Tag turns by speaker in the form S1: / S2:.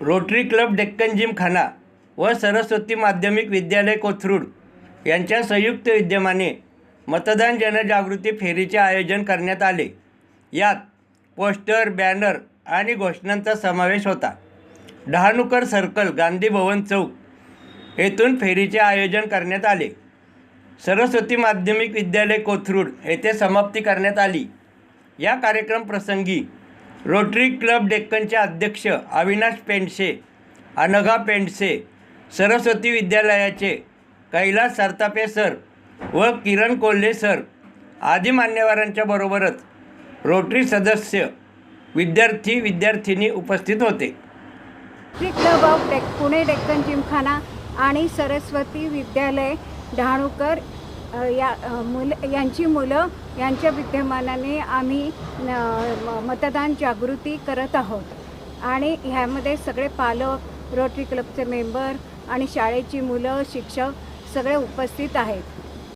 S1: Rotary club Deccan Gymkhana व सरस्वती माध्यमिक विद्यालय कोथरूड यांच्या संयुक्त विद्यमाने मतदान जनजागृती फेरीचे आयोजन करण्यात आले. यात पोस्टर बॅनर आणि घोषणांचा समावेश होता. डहाणूकर सर्कल गांधी भवन चौक येथून फेरीचे आयोजन करण्यात आले. सरस्वती माध्यमिक विद्यालय कोथरूड येथे समाप्ती करण्यात आली. या कार्यक्रम प्रसंगी रोटरी क्लब डेक्कनचे अध्यक्ष अविनाश पेंडसे अनघा पेंडसे सरस्वती विद्यालयाचे कैलास सरतापे सर व किरण कोल्हे सर आदी मान्यवरांच्या बरोबरच रोटरी सदस्य विद्यार्थी विद्यार्थिनी उपस्थित होते.
S2: Club of deck Pune Deccan Gymkhana आणि सरस्वती विद्यालय डहाणूकर या मुल यांची मुलं यांच्या विद्यमानाने आम्ही म- मतदान जागृती करत आहोत. आणि ह्यामध्ये सगळे पालक रोटरी क्लबचे मेंबर आणि शाळेची मुलं शिक्षक सगळे उपस्थित आहेत.